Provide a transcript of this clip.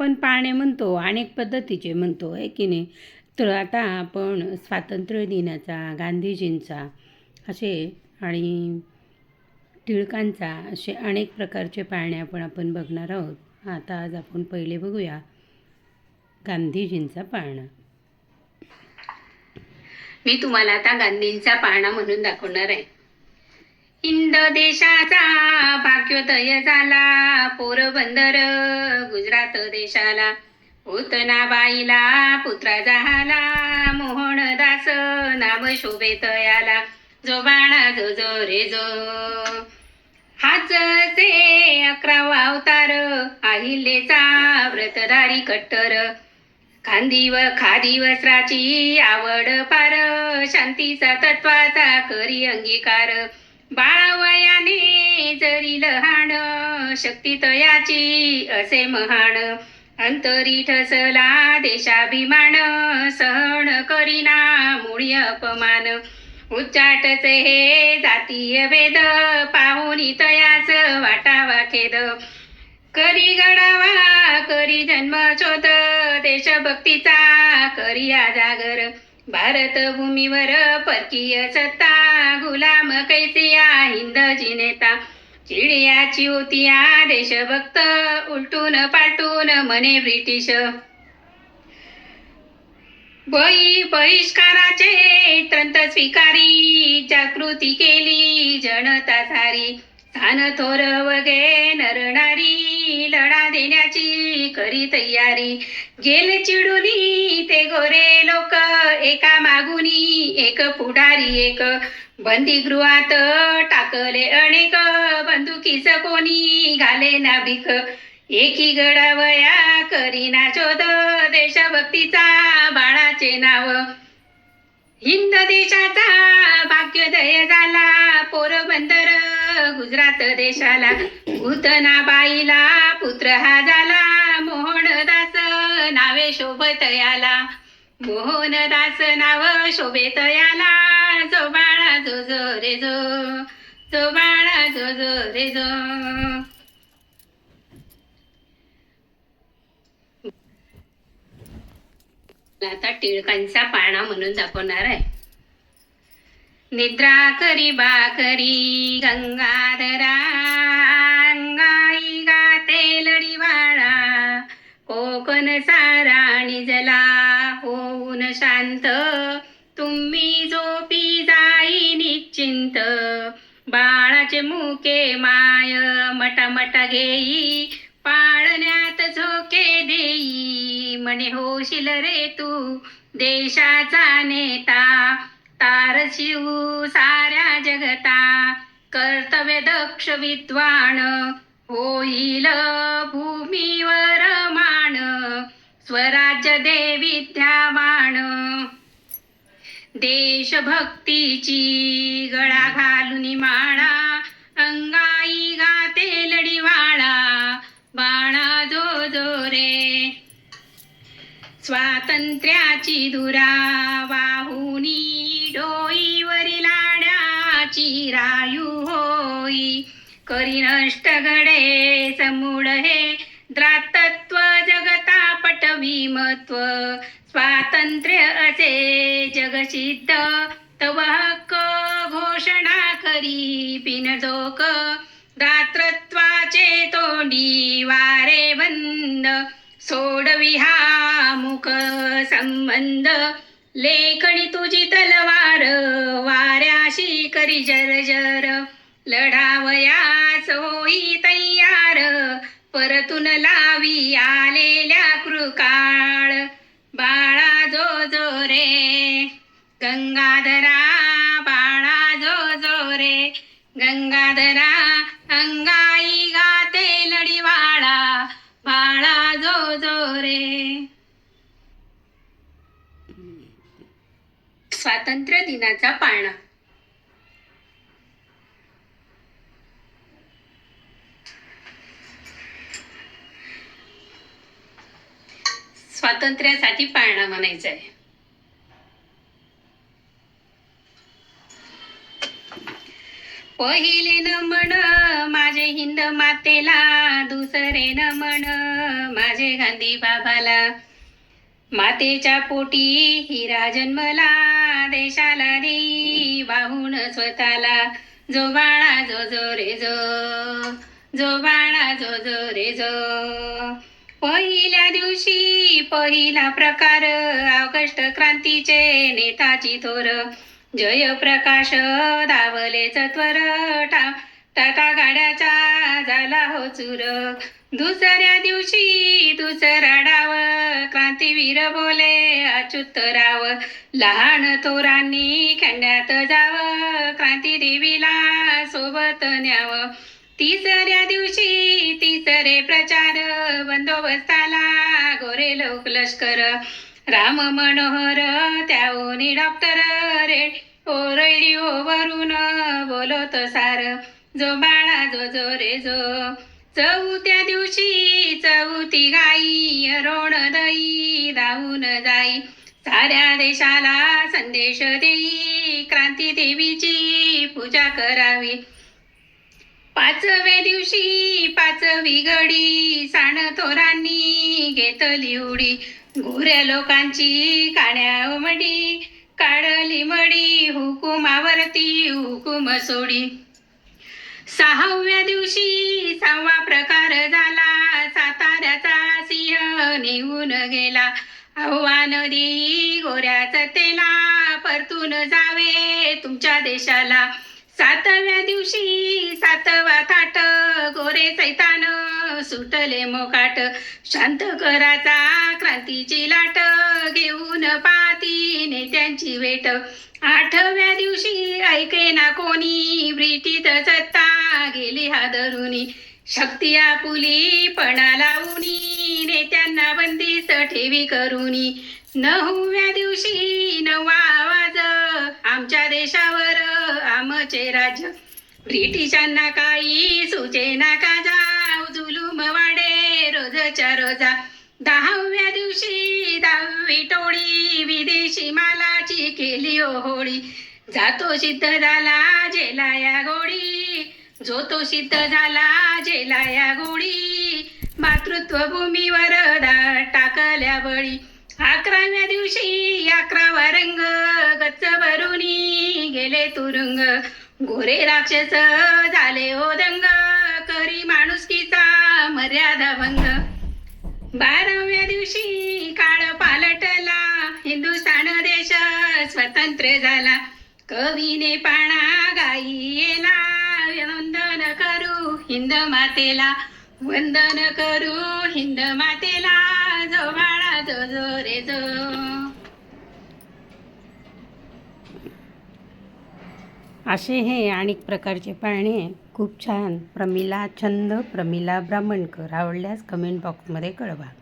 आपण पाळणे म्हणतो अनेक पद्धतीचे म्हणतो आहे की नाही? तर आता आपण स्वातंत्र्य दिनाचा गांधीजींचा असे आणि टिळकांचा असे अनेक प्रकारचे पाळणे आपण आपण बघणार आहोत. आता आज आपण पहिले बघूया गांधीजींचा पाळणा मी तुम्हाला आता गांधींचा पाळणा म्हणून दाखवणार आहे. इंद देशाचा भाग्योदय झाला पोरबंदर गुजरात देशाला. बाईला पुत्रा झाला मोहनदास नाम शोभेत याला. जो बाणा जो जो रे जो. हाच ते अकरावा अवतार आहिलेचा व्रतधारी कट्टर. खांदीव खादी वस्त्राची आवड फार शांतीचा तत्वाचा करी अंगीकार. बाळावयाने जरी लहान शक्ती तयाची असे महान. अंतरी ठसला देशाभिमान सहन करीना मुळी अपमान. उच्चाटचे हे जातीय भेद पाहुनी तयाच वाटावा खेद. करी गडावा करी जन्म शोध देशभक्तीचा करी जागर. भारत भूमीवर परकीय सत्ता गुलाम कैसिया हिंदची नेता? चिडियाची होती या देशभक्त उलटून पालटून म्हणे ब्रिटिश. बळी बहिष्काराचे तंत स्वीकारी जागृती केली जनता सारी. स्थान थोर वगे नरणारी लढा देण्याची करी तयारी. गेल चिडूनी ते गोरे एका मागुनी एक पुढारी एक बंदीगृहात टाकले अनेक बंदुकीच कोणी घाले ना भीक एकी गडावया करीना शोध देशभक्तीचा बाळाचे नाव. हिंद देशाचा भाग्योदय झाला पोरबंदर गुजरात देशाला. बाईला पुत्र हा झाला मोहनदास नावे शोभत याला. मोहनदास नाव शोभेत याला जो बाळा जो जो रे जो जो बाळा जो जो रे जो. आता टिळकांचा पाळणा म्हणून दाखवणार आहे. निद्रा करी बाकरी गंगाधरा अंगाई गाते लढीवाळा. कोकण सारा जला होऊन शांत. तुम्ही झोपी जाई निश्चिंत. बाळाचे मुके माय मटामटा घेई. पाळण्यात झोके देई. म्हणे होशील रे तू देशाचा नेता. तार शिवू साऱ्या जगता. कर्तव्य दक्ष विद्वान होईल भूमीवर. स्वराज्य दे विद्यावान. देशभक्तीची गळा घालून माळा अंगाई गाते लढीवाळा बाणा जो जो रे. स्वातंत्र्याची धुरा वाहुनी डोईवरी लाड्याची रायू होई. करी नष्ट घडे समूळ हे द्रातत्व जगत पटवी स्वातंत्र्य असे जगसिद्ध. तव हक्क घोषणा करी बिनडोक दातृत्वाचे तोंडी वारे बंद. सोडवी हा मुख संबंध लेखणी तुझी तलवार वाऱ्याशी करी जर जर. लढावया होई तयार परतून लावी आले काळ बाळा जो जो रे. गंगाधरा बाळा जो जो रे. गंगाधरा अंगाई गाते लढीवाळा बाळा जो जो रे. स्वातंत्र्य दिनाचा पाळणा. स्वातंत्र्यासाठी पाळणा म्हणायचं आहे. पहिले नमन माझे हिंद मातेला. दुसरे न म्हण माझे गांधी बाबाला. मातेच्या पोटी हिरा जन्मला देशाला देई वाहून स्वतःला. जो बाळा जो जो रे जो. जो बाळा जो जो रे जो. पहिल्या दिवशी पहिला प्रकार ऑगस्ट क्रांतीचे नेताची थोर. जयप्रकाश धावले चत्वर टा टाटा गाड्याचा झाला हो चुर. दुसऱ्या दिवशी दुसरा डाव. क्रांतीवीर बोले अच्युत राव. लहान थोरांनी खंड्यात जाव. क्रांती देवीला सोबत न्याव. तिसऱ्या दिवशी तिसरे प्रचार बंदोबस्ताला गोरे लोक लष्कर. राम मनोहर त्याहून डॉक्टर रे. ओ रेडिओ वरून बोलत सार. जो बाळा जो जो रे जो. चौथ्या दिवशी चौथी गाई रोण दई धावून जाई. साऱ्या देशाला संदेश देई क्रांती देवीची पूजा करावी. पाचव्या दिवशी पाचवी घडी साण थोरांनी घेतली उडी. गोऱ्या लोकांची काण्या उमडी काढली मडी हुकुमावरती हुकुम सोडी. सहाव्या दिवशी सहावा प्रकार झाला साताऱ्याचा सिंह निघून गेला. आव्हान देई गोऱ्याच तेला परतून जावे तुमच्या देशाला. सातव्या दिवशी सातवा थाट गोरे सैतान सुटले मोकाट. शांत कराचा क्रांतीची लाट घेऊन पाती नेत्यांची वेट आठव्या दिवशी ऐके ना कोणी ब्रिटिश सत्ता गेली हादरुनी शक्ती आपुली पणा लावूनी नेत्यांना बंदीच ठेवी करुनी. नवव्या दिवशी नवा आवाज आमच्या देशावर आमचे राज्य. ब्रिटिशांना काही सुचेना काजा जुलूम वाडे रोजच्या रोजा. दहाव्या दिवशी दहावी टोळी विदेशी मालाची केली ओ होळी जातो सिद्ध झाला जेला या गोडी. जो तो सिद्ध झाला जेला या गोडी. मातृत्व भूमीवर टाकल्या बळी. अकराव्या दिवशी अकरावा रंग गच्च भरुनी गेले तुरुंग. गोरे राक्षस झाले ओ दंग करी माणुसकीचा मर्यादा भंग. बाराव्या दिवशी काळ पालटला हिंदुस्थान देश स्वतंत्र झाला. कवीने पाणा गाईला वंदन करू हिंद मातेला. वंदन करू हिंद मातेला जो रे असे हे अनेक प्रकारचे पाळणे खूप छान. प्रमिला छंद प्रमिला ब्राह्मणकर. आवडल्यास कमेंट बॉक्समध्ये कळवा.